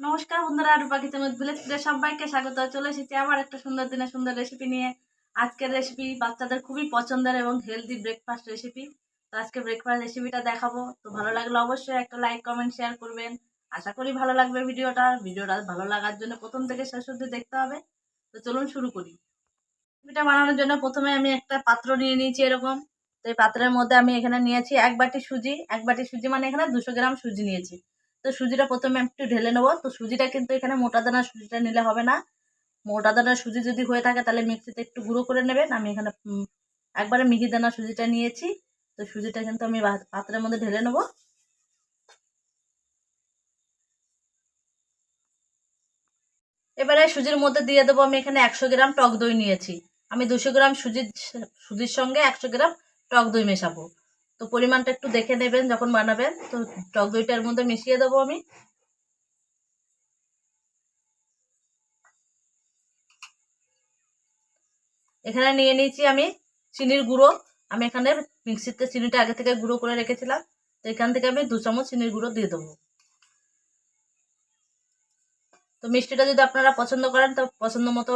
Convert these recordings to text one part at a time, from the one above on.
নমস্কার বন্ধুরা আর পাখি চামচ ভিলেজ ফুডে সবাইকে স্বাগত। চলে এসেছি আবার একটা সুন্দর দিনে সুন্দর রেসিপি নিয়ে। আজকের রেসিপি বাচ্চাদের খুবই পছন্দের এবং হেলদি ব্রেকফাস্ট রেসিপি তো আজকে ব্রেকফাস্ট রেসিপিটা দেখাবো। তো ভালো লাগলে অবশ্যই একটা লাইক কমেন্ট শেয়ার করবেন। আশা করি ভালো লাগবে ভিডিওটা। ভিডিওটা ভালো লাগার জন্য প্রথম থেকে শেষ অবধি দেখতে হবে। তো চলুন শুরু করি। রেসিপিটা বানানোর জন্য প্রথমে আমি একটা পাত্র নিয়ে নিয়েছি এরকম। তো এই পাত্রের মধ্যে আমি এখানে নিয়েছি এক বাটি সুজি। এক বাটি সুজি মানে এখানে দুশো গ্রাম সুজি নিয়েছি। তো সুজিটা প্রথমে একটু ঢেলে নেব। তো সুজিটা কিন্তু এখানে মোটা দানা সুজিটা নিলে হবে না। মোটা দানা সুজি যদি হয়ে থাকে তাহলে মিক্সিতে একটু গুঁড়ো করে নেবেন। আমি এখানে একবারে মিহি দানা সুজিটা নিয়েছি। তো সুজিটা কিন্তু আমি পাত্রের মধ্যে ঢেলে নেব। এবারে সুজির মধ্যে দিয়ে দেবো আমি এখানে একশো গ্রাম টক দই নিয়েছি। আমি দুশো গ্রাম সুজির সুজির সঙ্গে একশো গ্রাম টক দই মেশাবো। তো পরিমাণটা একটু দেখে নেবেন যখন বানাবেন। তো টক দইটার মধ্যে মিশিয়ে দেবো আমি। এখানে নিয়ে নিয়েছি আমি চিনির গুঁড়ো। আমি এখানে মিক্সিতে চিনিটা আগে থেকে গুঁড়ো করে রেখেছিলাম। তো এখান থেকে আমি দু চামচ চিনির গুঁড়ো দিয়ে দেবো। তো মিষ্টিটা যদি আপনারা পছন্দ করেন, তো পছন্দ মতো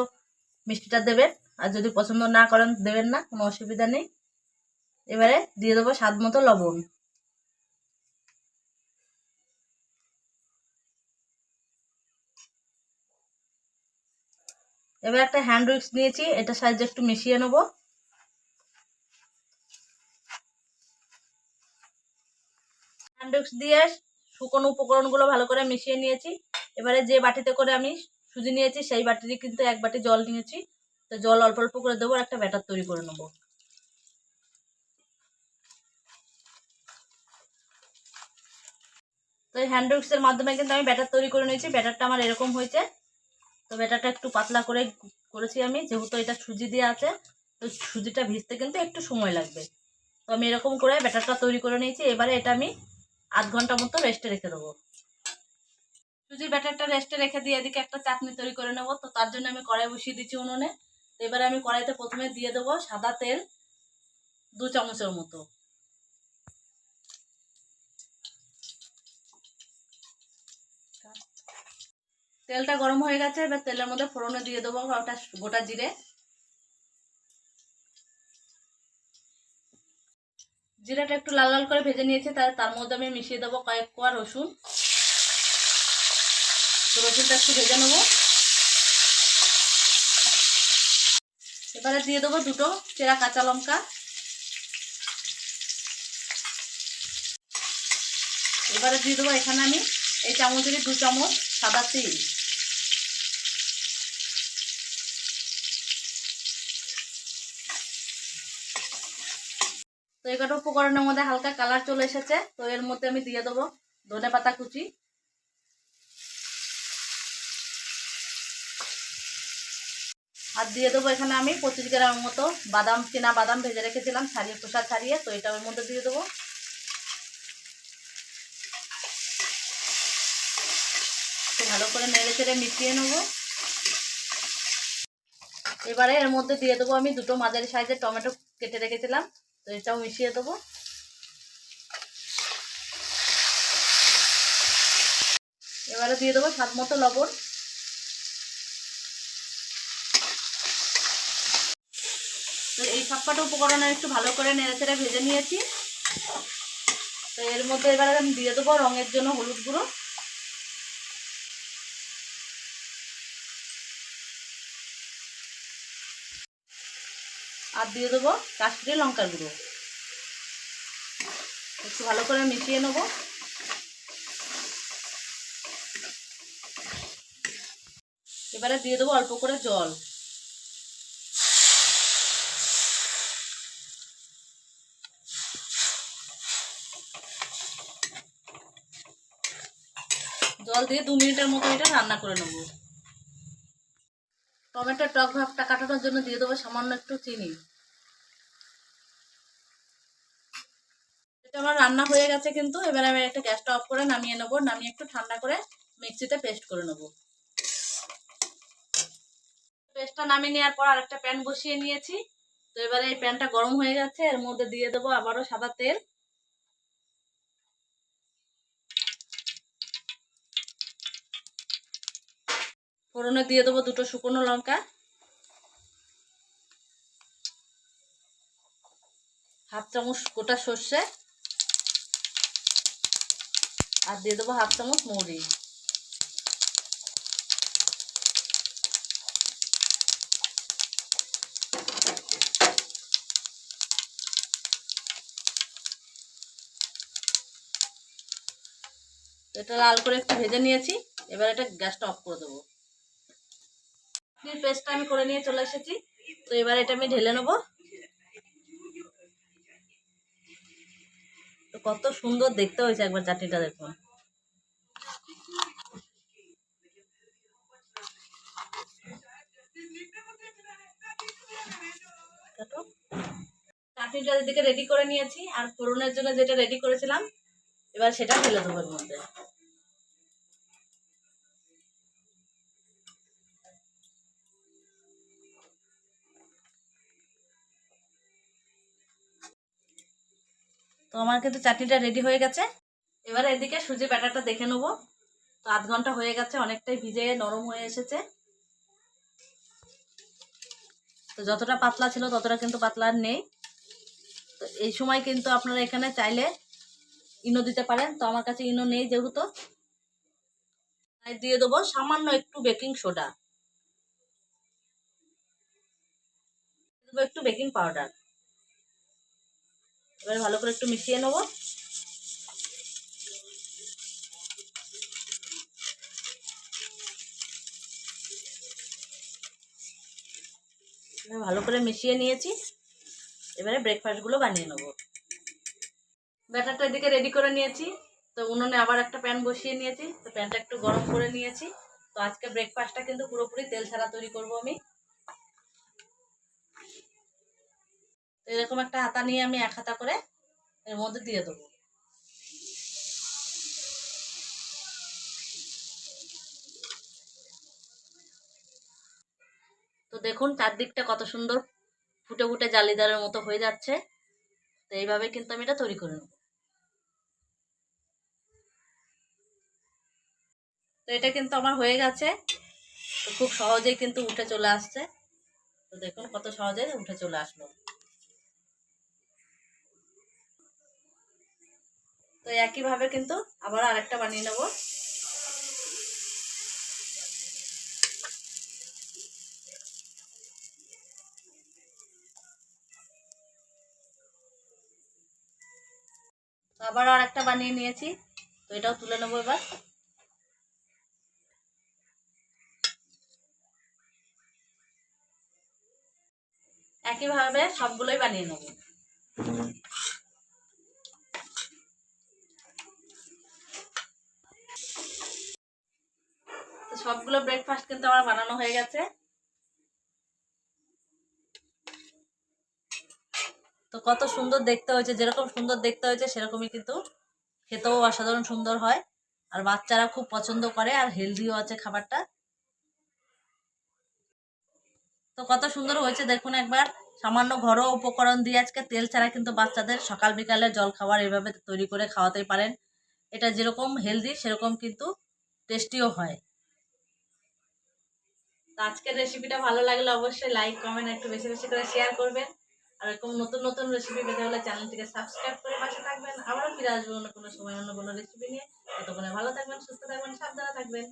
মিষ্টিটা দেবেন। আর যদি পছন্দ না করেন, দেবেন না। কোনো অসুবিধা নেই। এবারে দিয়ে দেবো স্বাদ মতো লবণ। এবার একটা হ্যান্ড উইক্স নিয়েছি এটা সাহায্যে একটু মিশিয়ে নেব। হ্যান্ড উইক্স দিয়ে শুকনো উপকরণগুলো ভালো করে মিশিয়ে নিয়েছি। এবারে যে বাটিতে করে আমি সুজি নিয়েছি, সেই বাটিতে কিন্তু এক বাটি জল নিয়েছি। তো জল অল্প অল্প করে দেবো একটা ব্যাটার তৈরি করে নেব। তো এই হ্যান্ড উইক্সের মাধ্যমে কিন্তু আমি ব্যাটার তৈরি করে নিয়েছি। ব্যাটারটা আমার এরকম হয়েছে। তো ব্যাটারটা একটু পাতলা করে করেছি আমি, যেহেতু এটা সুজি দিয়ে আছে, তো সুজিটা ভিজতে কিন্তু একটু সময় লাগবে। তো আমি এরকম করে ব্যাটারটা তৈরি করে নিয়েছি। এবারে এটা আমি আধ ঘণ্টা মতো রেস্টে রেখে দেবো। সুজির ব্যাটারটা রেস্টে রেখে দিয়ে এদিকে একটা চাটনি তৈরি করে নেব। তো তার জন্য আমি কড়াই বসিয়ে দিচ্ছি উনুনে। তো এবারে আমি কড়াইতে প্রথমে দিয়ে দেবো সাদা তেল দু চামচের মতো। তেলটা গরম হয়ে গেছে, এবার তেলের মধ্যে ফোড়নে দিয়ে দেবো ওটা গোটা জিরে। জিরাটা একটু লাল লাল করে ভেজে নিয়েছে, তার তার মধ্যে আমি মিশিয়ে দেবো কয়েক কোয়া রসুন। তো রসুনটা একটু ভেজে নেব। এবারে দিয়ে দেবো দুটো চেরা কাঁচা লঙ্কা। এবারে দিয়ে দেবো এখানে আমি এই চামচেরই দু চামচ সাদা তিল। তো এগুলো উপকরণের মধ্যে হালকা কালার চলে এসেছে। তো এর মধ্যে আমি দিয়ে দেবো ধনে পাতা কুচি। আর দিয়ে দেবো এখানে আমি পঁচিশ গ্রাম মতো বাদাম, চেনা বাদাম ভেজে রেখেছিলাম, ছাড়িয়ে খোসা ছাড়িয়ে। তো এটা ওর মধ্যে দিয়ে দেবো। ভালো করে নেড়ে চেড়ে মিশিয়ে নেব। এবারে এর মধ্যে দিয়ে দেবো আমি দুটো মাঝারি সাইজের টমেটো কেটে রেখেছিলাম। তো এটাও মিশিয়ে দেবো। এবারে দিয়ে দেবো স্বাদ মতো লবণ। তো এই সবকটা উপকরণ একটু ভালো করে নেড়ে চেড়ে ভেজে নিয়েছি। তো এর মধ্যে এবারে আমি দিয়ে দেবো রঙের জন্য হলুদ গুঁড়ো। আর দিয়ে দেবো কাশ্মীরি লঙ্কার গুঁড়ো। একটু ভালো করে মিশিয়ে নেব। এবারে দিয়ে দেবো অল্প করে জল। জল দিয়ে দু মিনিটের মতো এটা রান্না করে নেব। টমেটোর টক ভাবটা কাটানোর জন্য দিয়ে দেবো সামান্য একটু চিনি। আমার রান্না হয়ে গেছে কিন্তু, এবার আমি একটা গ্যাসটা অফ করে নামিয়ে নেব। নামিয়ে একটু ঠান্ডা করে মিক্সিতে পেস্ট করে নেব। পেস্টটা নামিয়ে নেওয়ার পর আরেকটা প্যান বসিয়ে নিয়েছি। তো এবারে এই প্যানটা গরম হয়ে গেছে, এর মধ্যে দিয়ে দেবো আবারও সাদা তেল। ফোড়নে দিয়ে দেবো দুটো শুকনো লঙ্কা। হাফ চামচ গোটা সর্ষে। আর দিয়ে দেবো হাফ চামচ মৌরি এটা লাল করে একটু ভেজে নিয়েছি, এবার এটা গ্যাসটা অফ করে দেবো। পেস্টটা আমি করে নিয়ে চলে এসেছি, তো এবার এটা আমি ঢেলে নেব। কত সুন্দর দেখতে হয়েছে একবার চাটনিটা দেখুন। চাটনিটা এদিকে রেডি করে নিয়েছি, আর ফোড়নের জন্য যেটা রেডি করেছিলাম, এবার সেটা ফেলে দেবো এর মধ্যে তো আমার কিন্তু চাটনিটা রেডি হয়ে গেছে। এবার এদিকে সুজি ব্যাটারটা দেখে নেব। তো আধ ঘণ্টা হয়ে গেছে, অনেকটাই ভিজে, নরম হয়ে এসেছে। তো যতটা পাতলা ছিল ততটা কিন্তু পাতলা নেই। তো এই সময় কিন্তু আপনারা এখানে চাইলে ইনো দিতে পারেন। তো আমার কাছে ইনো নেই যেহেতু। তাই দিয়ে দেবো সামান্য একটু বেকিং সোডা। একটু বেকিং পাউডার। এবার ভালো করে একটু মিশিয়ে নেব। ভালো করে মিশিয়ে নিয়েছি। এবারে ব্রেকফাস্টগুলো বানিয়ে নেব। ব্যাটারটা এদিকে রেডি করে নিয়েছি। তো উনুনে আবার একটা প্যান বসিয়ে নিয়েছি। তো প্যানটা একটু গরম করে নিয়েছি। তো আজকে ব্রেকফাস্টটা কিন্তু পুরোপুরি তেল ছাড়া তৈরি করব আমি। এরকম একটা হাতা নিয়ে আমি এক হাতা করে এর মধ্যে দিয়ে দেবো। তো দেখুন, চারদিকটা কত সুন্দর ফুটে ফুটে জালিদারের মতো হয়ে যাচ্ছে। তো এইভাবে কিন্তু আমি এটা তৈরি করে নেব। তো এটা কিন্তু আমার হয়ে গেছে। তো খুব সহজেই কিন্তু উঠে চলে আসছে। তো দেখুন কত সহজে উঠে চলে আসলো। তো একইভাবে কিন্তু আবার আরেকটা বানিয়ে নেব। আবার আরেকটা বানিয়ে নিয়েছি। তো এটাও তুলে নেব এবার। একইভাবে সবগুলোই বানিয়ে নেব। সবগুলো ব্রেকফাস্ট কিন্তু আমার বানানো হয়ে গেছে। তো কত সুন্দর দেখতে হয়েছে, যেরকম সুন্দর দেখতে হয়েছে, সেরকমই কিন্তু খেতেও অসাধারণ সুন্দর হয়। আর বাচ্চারা খুব পছন্দ করে, আর হেলদিও আছে খাবারটা। তো কত সুন্দর হয়েছে, দেখুন একবার। সামান্য ঘরোয়া উপকরণ দিয়ে আজকে তেল ছাড়া কিন্তু বাচ্চাদের সকাল বিকালে জল খাবার এইভাবে তৈরি করে খাওয়াতেই পারেন। এটা যেরকম হেলদি সেরকম কিন্তু টেস্টিও হয়। আজকের রেসিপিটা ভালো লাগলে অবশ্যই লাইক কমেন্ট একটু বেশি বেশি করে শেয়ার করবেন। আর এরকম নতুন নতুন রেসিপি পেতে হলে চ্যানেলটিকে সাবস্ক্রাইব করে পাশে থাকবেন। আবারও ফিরে আসব অন্য কোনো সময়, অন্য কোনো রেসিপি নিয়ে। ততক্ষণে ভালো থাকবেন, সুস্থ থাকবেন, সাবধানে থাকবেন।